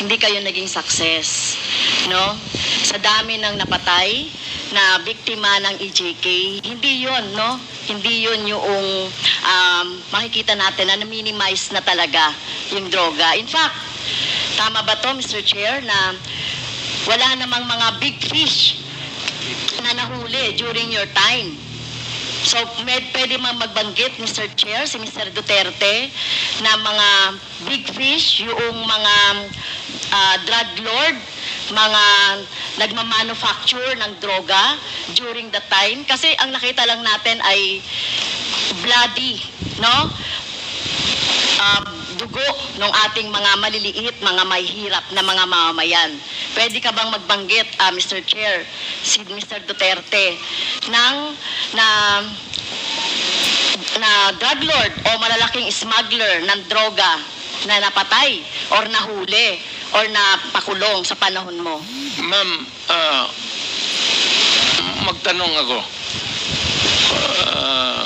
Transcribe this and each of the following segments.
hindi kayo naging success. No? Sa dami ng napatay na biktima ng EJK, hindi yon no? Hindi yon yung um, makikita natin na na-minimize na talaga yung droga. In fact, tama ba to, Mr. Chair, na wala namang mga big fish na nahuli during your time. So, may, pwede mang magbanggit, Mr. Chair, si Mr. Duterte, na mga big fish, yung mga ah, drug lord, mga nagmamanufacture ng droga during the time. Kasi ang nakita lang natin ay bloody, no? um, dugo ng ating mga maliliit, mga may hirap na mga mamamayan. Pwede ka bang magbanggit, ah, Mr. Chair, si Mr. Duterte, ng na na drug lord o malalaking smuggler ng droga na napatay or nahuli or napakulong sa panahon mo? Ma'am, ah, magtanong ako. Ah,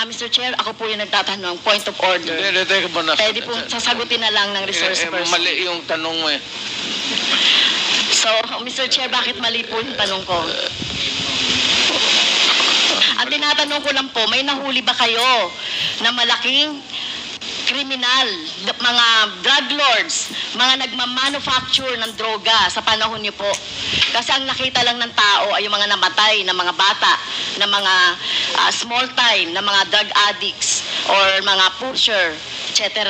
Ah, Mr. Chair, ako po yung nagtatanong. Point of order. Hindi, teka ba na? Pwede po sasagutin na lang ng resource Eh, eh, person. Mali yung tanong mo eh. So, Mr. Chair, bakit mali po yung tanong ko? Ang tinatanong ko lang po, may nahuli ba kayo na malaking kriminal, mga drug lords, mga nagmamanufacture ng droga sa panahon niyo po? Kasi ang nakita lang ng tao ay yung mga namatay na mga bata, na mga ah, small time, na mga drug addicts, or mga pusher, etc.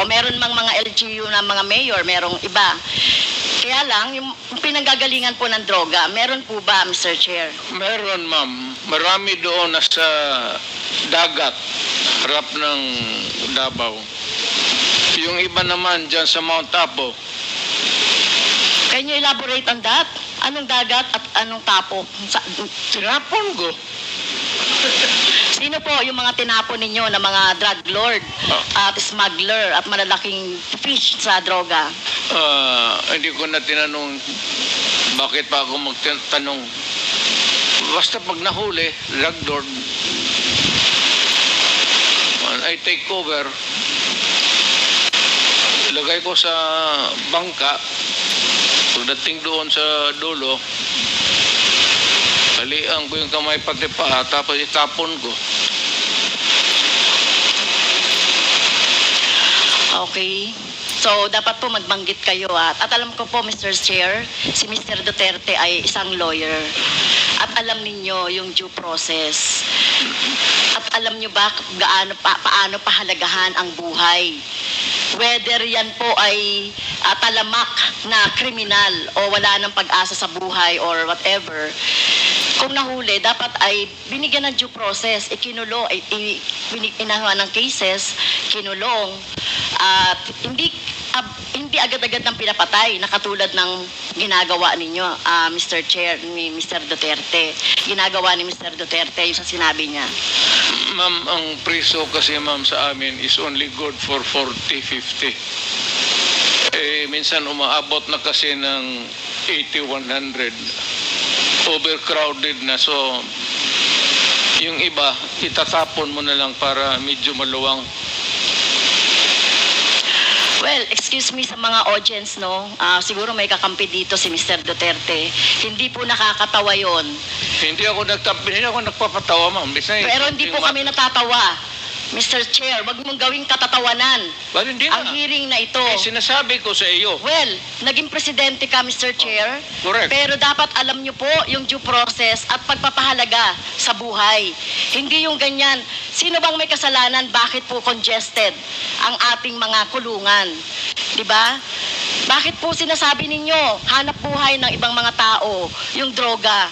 O meron mang mga LGU na mga mayor, merong iba. Kaya lang, yung pinanggagalingan po ng droga, meron po ba, Mr. Chair? Meron, ma'am. Marami doon nasa dagat, harap ng Davao. Yung iba naman dyan sa Mount Apo, Can you elaborate on that? Anong dagat at anong tapo? Sa, tinapon ko. sino po yung mga tinapon ninyo na mga drug lord at smuggler at malalaking fish sa droga? Ah, hindi ko na tinanong bakit pa ako magtanong. Basta pag nahuli, and I take over, ilagay ko sa bangka, pagdating doon sa dulo, halian ko yung kamay pati paa, tapos itapon ko. Okay. So, dapat po magbanggit kayo at, at alam ko po, Mr. Chair, si Mr. Duterte ay isang lawyer. Alam ninyo yung due process. At alam nyo ba gaano pa, paano pahalagahan ang buhay. Whether yan po ay ah, talamak na kriminal o wala ng pag-asa sa buhay or whatever, kung nahuli, dapat ay binigyan ng due process, ikinulo, i, i, ng cases, kinulong, at hindi ab- hindi agad-agad ng pinapatay na katulad ng ginagawa ninyo, ah, Mr. Chair, ni Mr. Duterte. Ginagawa ni Mr. Duterte yung sa sinabi niya. Ma'am, ang preso kasi ma'am sa amin is only good for 40, 50. Eh, minsan umaabot na kasi ng 80, 100. Overcrowded na. So, yung iba, itatapon mo na lang para medyo maluwang. Well, excuse me sa mga audience, no? Ah, siguro may kakampi dito si Mr. Duterte. Hindi po nakakatawa yon. Hindi ako nagtap, hindi ako nagpapatawa, ma'am. Bisa, Pero hindi po kami natatawa. Mr. Chair, wag mong gawing katatawanan Well, hindi ang na. hearing na ito. Eh, sinasabi ko sa iyo. Well, naging presidente ka, Mr. Chair. Correct. Pero dapat alam niyo po yung due process at pagpapahalaga sa buhay. Hindi yung ganyan. Sino bang may kasalanan? Bakit po congested ang ating mga kulungan? 'Di ba? Bakit po sinasabi ninyo hanap buhay ng ibang mga tao yung droga?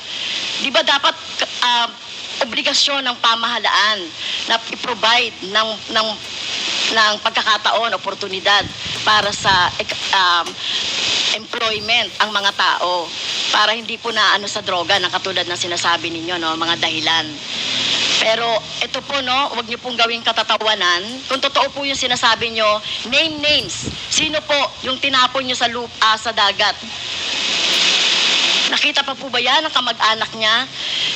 'Di ba dapat ah, obligasyon ng pamahalaan na i-provide ng ng ng pagkakataon, oportunidad para sa um, employment ang mga tao para hindi po na ano sa droga na katulad ng sinasabi ninyo no mga dahilan. Pero ito po no, wag niyo pong gawing katatawanan. Kung totoo po yung sinasabi niyo, name names. Sino po yung tinapon niyo sa lupa sa dagat? Nakita pa po ba yan ng kamag-anak niya?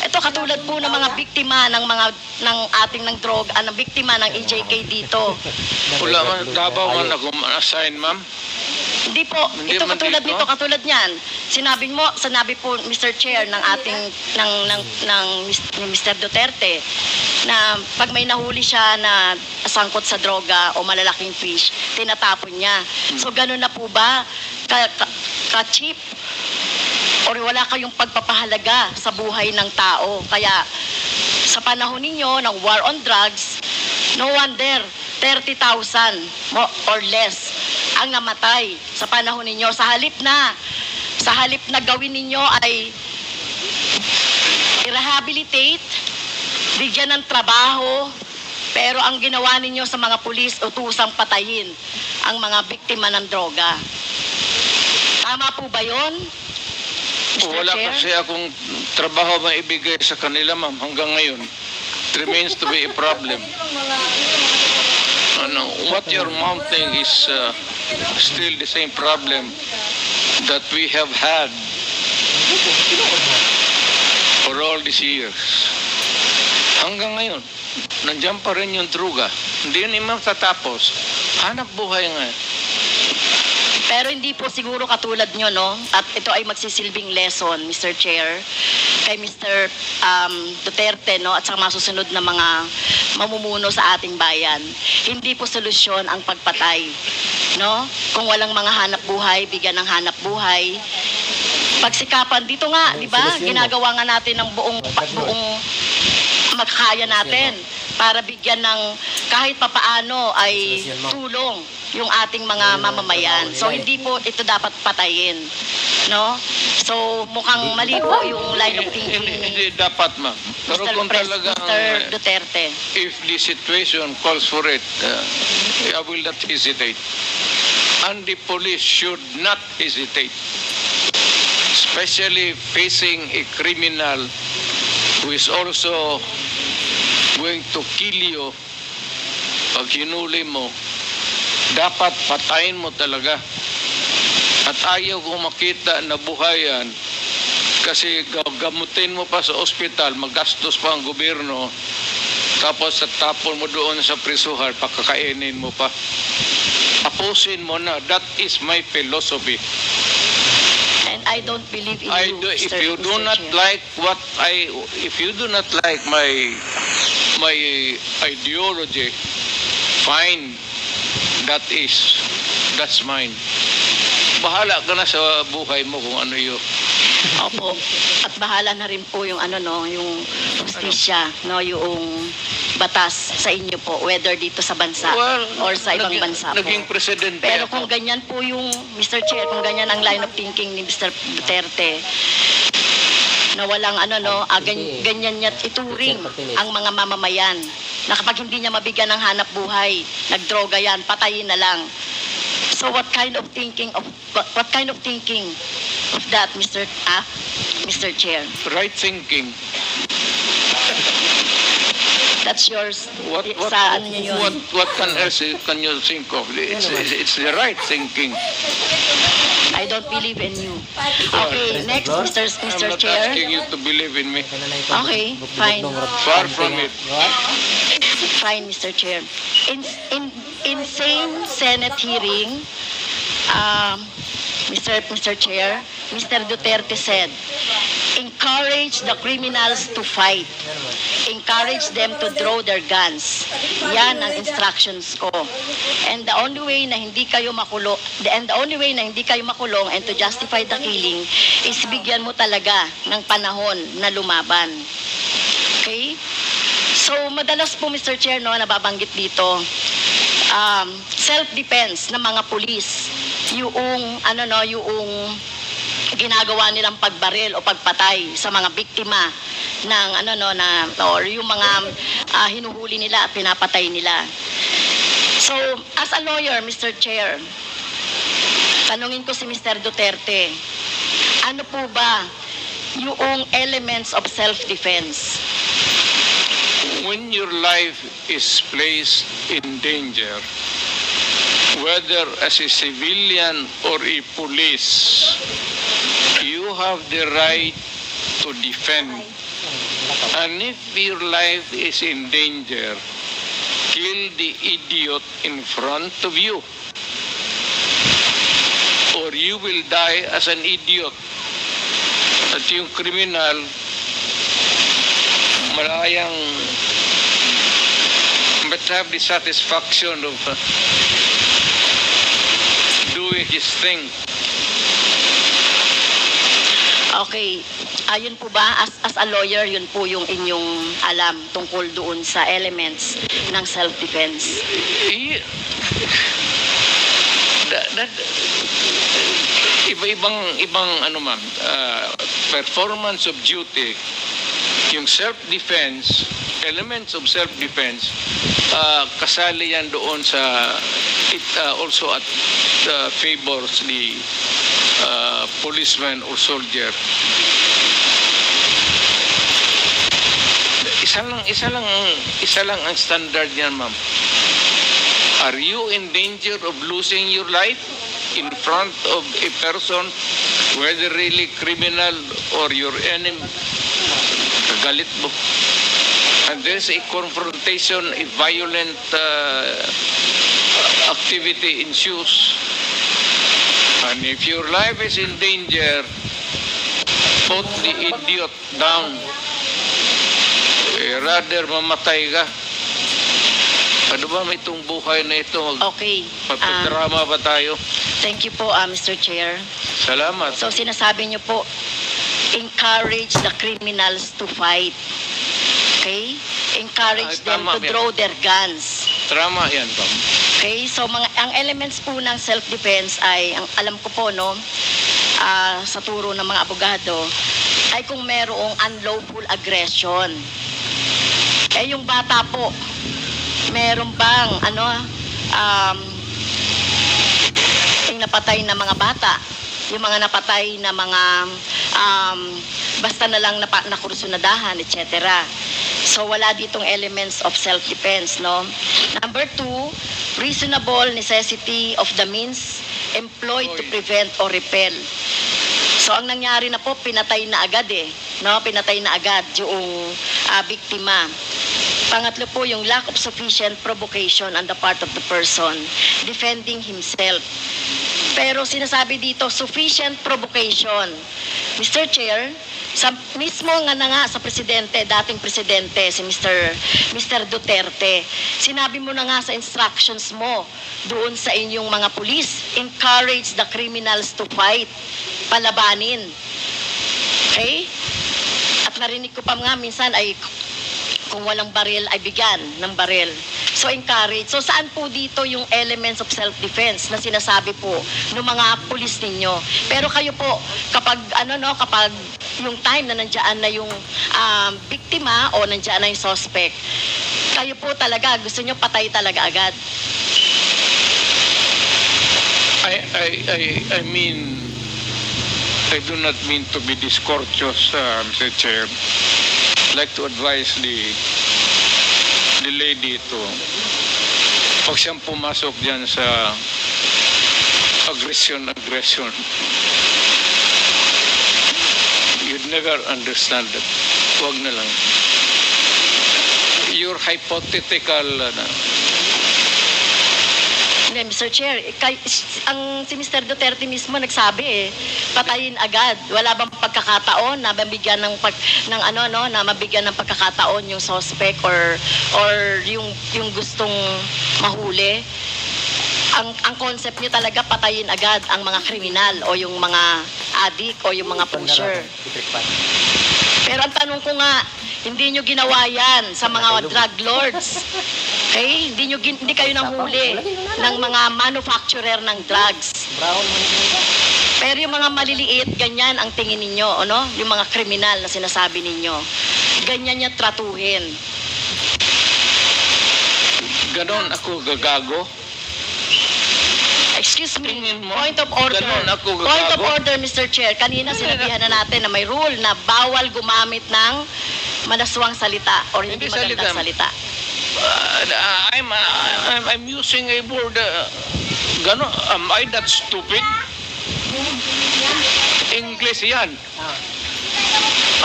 Ito katulad po ng mga biktima ng mga ng ating ng droga, ah, ng biktima ng EJK dito. Wala man, Davao man ako ma-assign, ma'am. Hindi po, Hindi ito man katulad dito? nito, katulad niyan. Sinabi mo, sinabi po Mr. Chair ng ating ng ng ng ni Mr. Duterte na pag may nahuli siya na sangkot sa droga o malalaking fish, tinatapon niya. So ganun na po ba ka, ka, ka-cheap or wala kayong pagpapahalaga sa buhay ng tao. Kaya sa panahon ninyo ng war on drugs, no wonder 30,000 mo- or less ang namatay sa panahon ninyo. Sa halip na, sa halip na gawin ninyo ay i-rehabilitate, bigyan ng trabaho, pero ang ginawa ninyo sa mga pulis, utusang patayin ang mga biktima ng droga. Tama po ba yon? Mr. Wala Chair? kasi akong trabaho maibigay sa kanila, ma'am, hanggang ngayon. It remains to be a problem. Ano, what you're mounting is uh, still the same problem that we have had for all these years. Hanggang ngayon, nandiyan pa rin yung druga. Hindi yun imam tatapos. Hanap buhay nga. Pero hindi po siguro katulad nyo, no? At ito ay magsisilbing lesson, Mr. Chair, kay Mr. Um, Duterte, no? At sa mga susunod na mga mamumuno sa ating bayan. Hindi po solusyon ang pagpatay, no? Kung walang mga hanap buhay, bigyan ng hanap buhay. Pagsikapan dito nga, di ba? Ginagawa nga natin ng buong buong magkaya natin para bigyan ng kahit papaano ay tulong yung ating mga mamamayan. So hindi po ito dapat patayin. No? So mukhang mali po yung line of thinking Hindi, hindi dapat, ma'am. Pero Mr. kung Pres- talagang... Mr. Duterte. if the situation calls for it, uh, I will not hesitate. And the police should not hesitate, especially facing a criminal who is also going to kill you pag hinuli mo, dapat patayin mo talaga. At ayaw ko makita na buhayan kasi gagamutin mo pa sa ospital, magastos pa ang gobyerno, tapos sa tapon mo doon sa prisuhan, pakakainin mo pa. Tapusin mo na. That is my philosophy. And I don't believe in I you, do, if Mr. you do Mr. not Chair. like what I, if you do not like my, my ideology, fine. That is, that's mine. Bahala ka na sa buhay mo kung ano yun. Opo. At bahala na rin po yung ano no, yung justisya, no, yung batas sa inyo po, whether dito sa bansa or sa ibang naging, bansa po. Naging presidente Pero ako. kung ganyan po yung, Mr. Chair, kung ganyan ang line of thinking ni Mr. Duterte, na walang ano no, ah, gan- ganyan niya ituring ang mga mamamayan na kapag hindi niya mabigyan ng hanap buhay, nagdroga yan, patayin na lang. So what kind of thinking of what, kind of thinking of that, Mr. Ah, Mr. Chair? Right thinking. That's yours. What, what, sa ano yun? what, what can else can you think of? It's, it's, it's the right thinking. I don't believe in you. Okay, next, Mr. I'm Mr. not Chair. asking you to believe in me. Okay, fine. Far from it. Fine, Mr. Chair. In in insane Senate hearing, um, Mr. Mr. Chair, Mr. Duterte said, encourage the criminals to fight. Encourage them to draw their guns. Yan ang instructions ko. And the only way na hindi kayo makulong, and the only way na hindi kayo makulong and to justify the killing is bigyan mo talaga ng panahon na lumaban. So, madalas po, Mr. Chair, no, nababanggit dito, um, self-defense ng mga pulis, yung, ano no, yung ginagawa nilang pagbaril o pagpatay sa mga biktima ng ano no na or yung mga ah, hinuhuli nila at pinapatay nila. So, as a lawyer, Mr. Chair, tanungin ko si Mr. Duterte, ano po ba yung elements of self-defense? When your life is placed in danger, whether as a civilian or a police, you have the right to defend. And if your life is in danger, kill the idiot in front of you. or you will die as an idiot. At yung kriminal, malayang but have the satisfaction of uh, doing his thing. Okay. Ayun po ba, as, as a lawyer, yun po yung inyong alam tungkol doon sa elements ng self-defense. Eh, that, that, iba-ibang ibang ano ma'am, uh, performance of duty, yung self-defense, elements of self-defense, uh, kasali yan doon sa, it uh, also at uh, favors the uh, policeman or soldier. Isa lang, isa lang, isa lang ang standard niyan, ma'am. Are you in danger of losing your life in front of a person, whether really criminal or your enemy? Kagalit mo. And there's a confrontation, a violent uh, activity ensues. And if your life is in danger, put the idiot down. Eh, rather mamatay ka. Ano ba may itong buhay na ito? Okay. Um, Magpadrama ba tayo? thank you po, ah, Mr. Chair. Salamat. So sinasabi niyo po, encourage the criminals to fight. Okay? Encourage Ay, them tama to yan. draw their guns. Drama yan, Pam. Okay? So mga ang elements po ng self-defense ay ang alam ko po no ah, sa turo ng mga abogado ay kung merong unlawful aggression. Eh yung bata po, meron bang ano um yung napatay na mga bata, yung mga napatay na mga um, basta na lang napa, nakursunadahan, etc. So wala ditong elements of self-defense, no? Number two, reasonable necessity of the means employed to prevent or repel. So ang nangyari na po, pinatay na agad eh, no? Pinatay na agad yung ah, biktima. Pangatlo po, yung lack of sufficient provocation on the part of the person defending himself. Pero sinasabi dito, sufficient provocation. Mr. Chair, sa mismo nga na nga sa presidente, dating presidente, si Mr. Mr. Duterte, sinabi mo na nga sa instructions mo doon sa inyong mga pulis, encourage the criminals to fight, palabanin. Okay? At narinig ko pa nga minsan ay kung walang baril ay bigyan ng baril. So encourage. So saan po dito yung elements of self-defense na sinasabi po ng mga pulis ninyo? Pero kayo po, kapag ano no, kapag yung time na nandiyan na yung um, biktima o nandiyan na yung suspect, kayo po talaga, gusto nyo patay talaga agad. I, I, I, I mean, I do not mean to be discourteous, uh, Mr. Chair. I'd like to advise the, the lady to, pag siyang pumasok dyan sa aggression, aggression, never understand that. Huwag na lang. Your hypothetical, ano, Hindi, Mr. Chair, kay, ang si Mr. Duterte mismo nagsabi eh, patayin agad. Wala bang pagkakataon na mabigyan ng pag, ng ano no, na mabigyan ng pagkakataon yung suspect or or yung yung gustong mahuli. Ang ang concept niyo talaga patayin agad ang mga kriminal o yung mga addict o yung mga pusher. Pero ang tanong ko nga, hindi nyo ginawa yan sa mga drug lords. Okay? Hindi, nyo, hindi kayo nanghuli ng mga manufacturer ng drugs. Pero yung mga maliliit, ganyan ang tingin ninyo, ano? Yung mga kriminal na sinasabi ninyo. Ganyan niya tratuhin. ganon ako gagago. Excuse me, Tingin mo, point of order. ganun ako gagago? Point of order, Mr. Chair. Kanina sinabihan na natin na may rule na bawal gumamit ng manaswang salita or hindi, Hindi magandang salita. salita. Uh, I'm, uh, I'm, I'm using a word, uh, ganon, am I that stupid? English yan.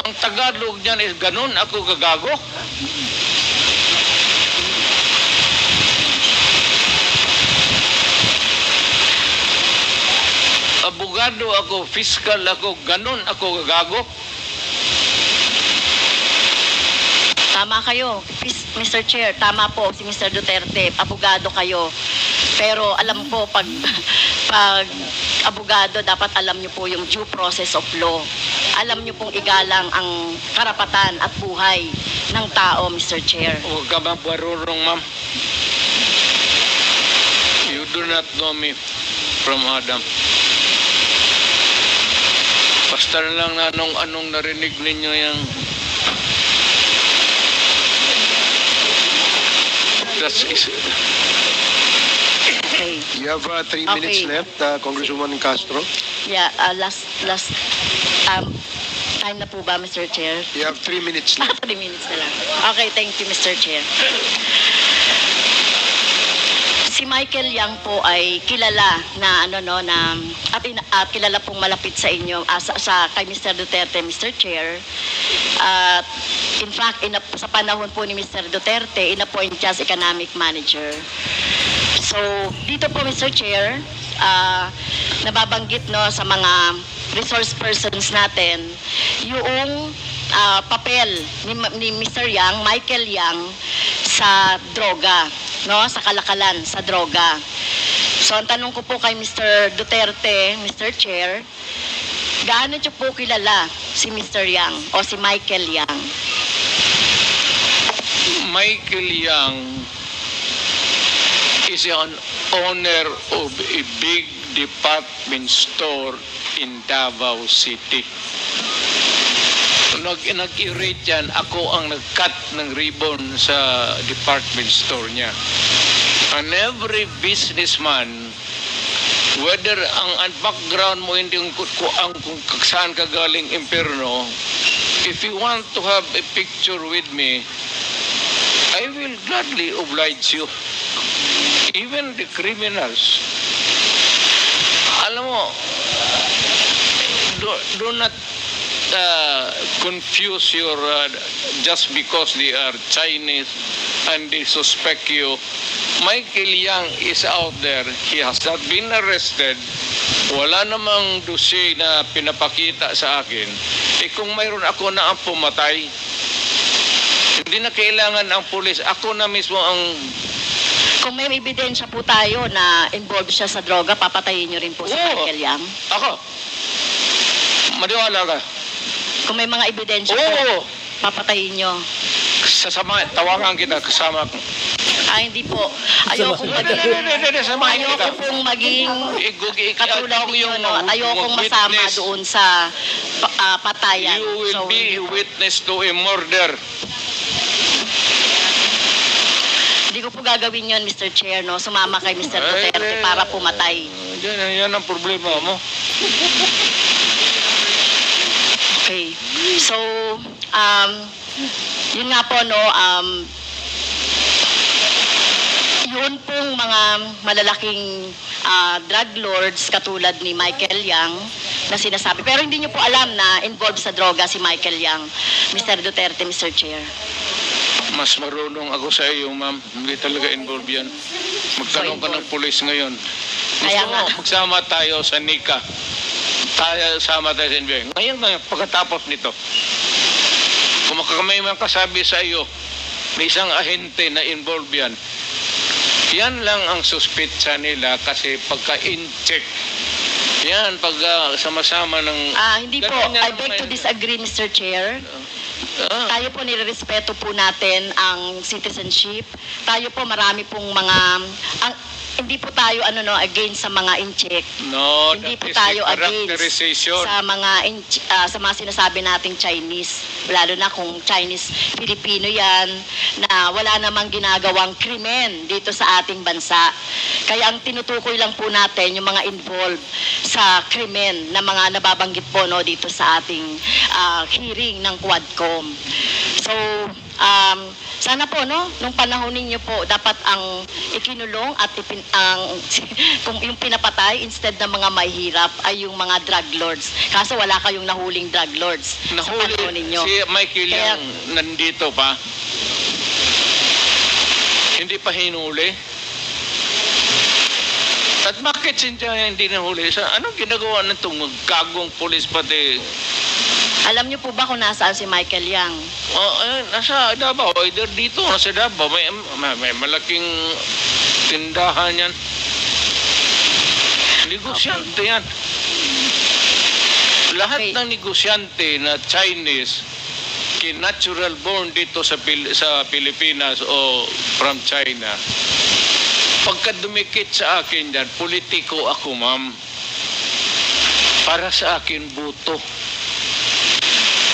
Ang Tagalog niyan is ganon ako gagago. Abogado ako, fiscal ako, ganun ako gago. Tama kayo, Mr. Chair. Tama po si Mr. Duterte. Abogado kayo. Pero alam po, pag, pag abogado, dapat alam niyo po yung due process of law. Alam niyo pong igalang ang karapatan at buhay ng tao, Mr. Chair. Huwag ka mabarurong, ma'am. You do not know me from Adam. Basta na lang na anong, anong narinig ninyo yung That's is, Okay. You have uh, three Okay. minutes left, uh, Congresswoman Castro. Yeah, uh, last, last, um, time na po ba, Mr. Chair? You have three minutes left. 3 minutes na lang. Okay, thank you, Mr. Chair. Si Michael Yang po ay kilala na ano no na at, ina- at kilala pong malapit sa inyo ah, sa, sa kay Mr. Duterte, Mr. Chair. At in fact, inap, sa panahon po ni Mr. Duterte, inappoint siya as economic manager. So, dito po Mr. Chair, ah, nababanggit no sa mga resource persons natin yung ah, papel ni, ni Mr. Yang, Michael Yang sa droga, no, sa kalakalan sa droga. So, ang tanong ko po kay Mr. Duterte, Mr. Chair, gaano niyo po kilala si Mr. Yang o si Michael Yang? Michael Young is an owner of a big department store in Davao City. Nag, nag-irate yan, ako ang nag-cut ng ribbon sa department store niya. And every businessman, whether ang, ang background mo hindi ku- ang kung saan ka galing impyerno, if you want to have a picture with me, I will gladly oblige you. Even the criminals. Alam mo, do, do not uh, confuse your, uh, just because they are Chinese and they suspect you. Michael Yang is out there. He has not been arrested. Wala namang dossier na pinapakita sa akin. Eh kung mayroon ako na ang pumatay, hindi na kailangan ang pulis. Ako na mismo ang... Kung may ebidensya po tayo na involved siya sa droga, papatayin niyo rin po si Oo. Michael Yang? Ako. Maniwala ka. Kung may mga ebidensya po, Oo. papatayin niyo. Sasama, tawagan kita kasama ko. Ah, hindi po. Ayoko Hindi, hindi, hindi, hindi, hindi, samahin kita. Ayoko pong maging Igugi, katulad ako ninyo, no? At ayokong witness. masama doon sa pa- ah, patayan. You will So, be witness to a murder. Hindi ko po gagawin yun, Mr. Chair, no? Sumama kay Mr. Ay, Duterte eh, para pumatay. Yan, yan ang problema mo. So, um, yun nga po, no, um, yun pong mga malalaking ah, drug lords katulad ni Michael Yang na sinasabi. Pero hindi niyo po alam na involved sa droga si Michael Yang, Mr. Duterte, Mr. Chair. Mas marunong ako sa iyo, ma'am. Hindi talaga involved yan. Magtanong ka ng pulis ngayon. Gusto Kaya nga. magsama tayo sa NICA. Sama tayo sa NBI. Ngayon na, pagkatapos nito, kung makakamay man kasabi sa iyo, may isang ahente na involved yan, yan lang ang suspitsa nila kasi pagka-in-check, yan, pag ah, sama-sama ng... Ah, hindi po. I beg to disagree, Mr. Chair. Ah, Tayo po nirerespeto po natin ang citizenship. Tayo po marami pong mga ang, hindi po tayo ano no against sa mga in-check. no, hindi po tayo against sa mga in- ah, sa mga sinasabi nating Chinese lalo na kung Chinese Filipino yan na wala namang ginagawang krimen dito sa ating bansa. Kaya ang tinutukoy lang po natin yung mga involved sa krimen na mga nababanggit po no dito sa ating ah, hearing ng Quadcom. So, um, sana po no, nung panahon ninyo po dapat ang ikinulong at ipin, ang kung yung pinapatay instead ng mga mahirap ay yung mga drug lords. Kaso wala kayong nahuling drug lords sa panahon Nahuli ninyo. si Michael Kaya- nandito pa. Hindi pa hinuli. At bakit hindi nahuli? Sa, anong ginagawa ng itong gagong polis pati? Alam niyo po ba kung nasaan si Michael Yang? Oh, eh, nasa Davao, either dito, nasa Davao. May, may, may malaking tindahan yan. Negosyante yan. Lahat Okay. ng negosyante na Chinese, natural born dito sa Pil- sa Pilipinas o from China, pagka dumikit sa akin yan, politiko ako, ma'am. Para sa akin, buto.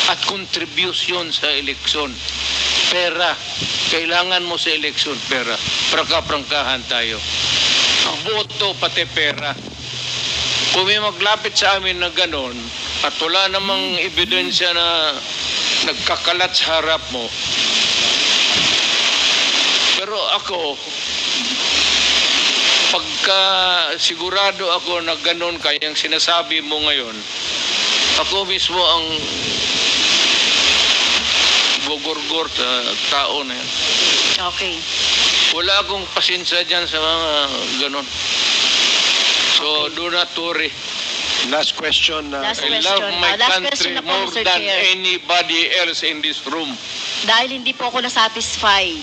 At contribution sa eleksyon. Pera. Kailangan mo sa eleksyon, pera. Prangka-prangkahan tayo. Boto, pati pera. Kung may maglapit sa amin na ganon, at wala namang ebidensya na nagkakalat sa harap mo, pero ako, pagka sigurado ako na ganon kayang sinasabi mo ngayon, ako mismo ang gugurgur sa tao na yan. Okay. Wala akong pasensya dyan sa mga ganon. So, do not worry. Last question. uh, Last I question. love my last country po, more Mr. than Chair. anybody else in this room. Dahil hindi po ako nasatisfy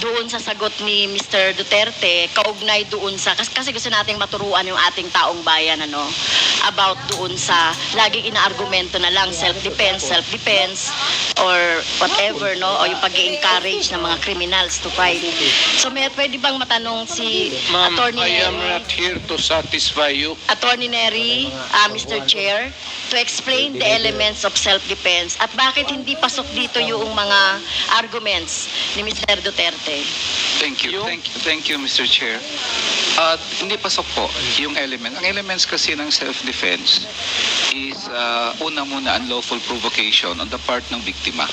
doon sa sagot ni Mr. Duterte, kaugnay doon sa, kasi, kasi gusto nating maturuan yung ating taong bayan, ano, about doon sa, laging inaargumento na lang, self-defense, self-defense, or whatever, no, o yung pag encourage ng mga criminals to fight. So, may, pwede bang matanong si Ma'am, Attorney I am Neri? not here to satisfy you. Attorney Neri, uh, Mr. Chair, to explain the elements of self-defense at bakit hindi pasok dito yung mga arguments ni Mr. Duterte. Thank you. Thank you, thank you Mr. Chair. At hindi pasok po yung element. Ang elements kasi ng self-defense is uh, una muna unlawful provocation on the part ng biktima.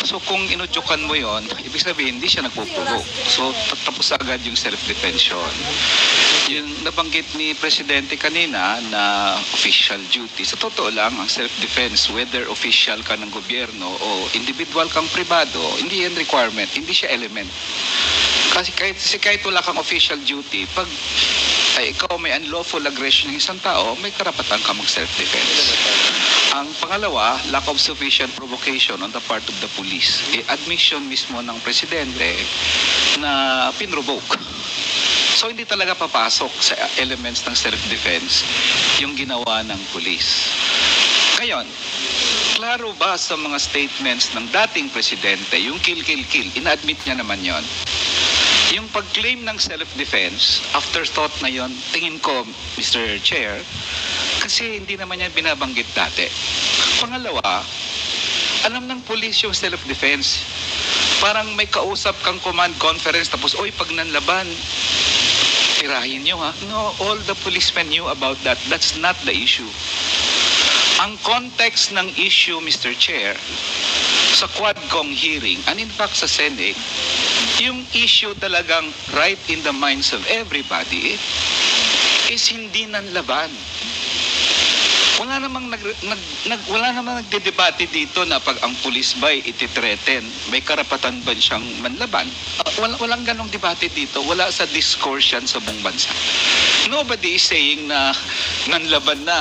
So kung inudyukan mo yon, ibig sabihin hindi siya nagpo-provoke. So tapos agad yung self-defense yun. Yung nabanggit ni Presidente kanina na official duty. Sa totoo lang, ang self-defense, whether official ka ng gobyerno o individual kang pribado, hindi yan requirement, hindi siya element. Kasi kahit, kahit wala kang official duty, pag ay, ikaw may unlawful aggression ng isang tao, may karapatan ka mag self-defense. Ang pangalawa, lack of sufficient provocation on the part of the police. Eh, admission mismo ng presidente na pinrovoke. So hindi talaga papasok sa elements ng self-defense yung ginawa ng police. Ngayon, klaro ba sa mga statements ng dating presidente, yung kill, kill, kill, ina-admit niya naman yon. Yung pag-claim ng self-defense, afterthought na yon, tingin ko, Mr. Chair, kasi hindi naman yan binabanggit dati. Pangalawa, alam ng police yung self-defense. Parang may kausap kang command conference tapos, oy, pag nanlaban, tirahin nyo ha. No, all the policemen knew about that. That's not the issue. Ang context ng issue, Mr. Chair, sa Quadcom hearing, and in fact sa Senate, yung issue talagang right in the minds of everybody is hindi nanlaban. Wala namang nag, nag, nag wala namang nagdedebate dito na pag ang pulis ba'y ititreten, may karapatan ba siyang manlaban? Uh, wala, walang ganong debate dito. Wala sa discourse yan sa buong bansa. Nobody is saying na nanlaban na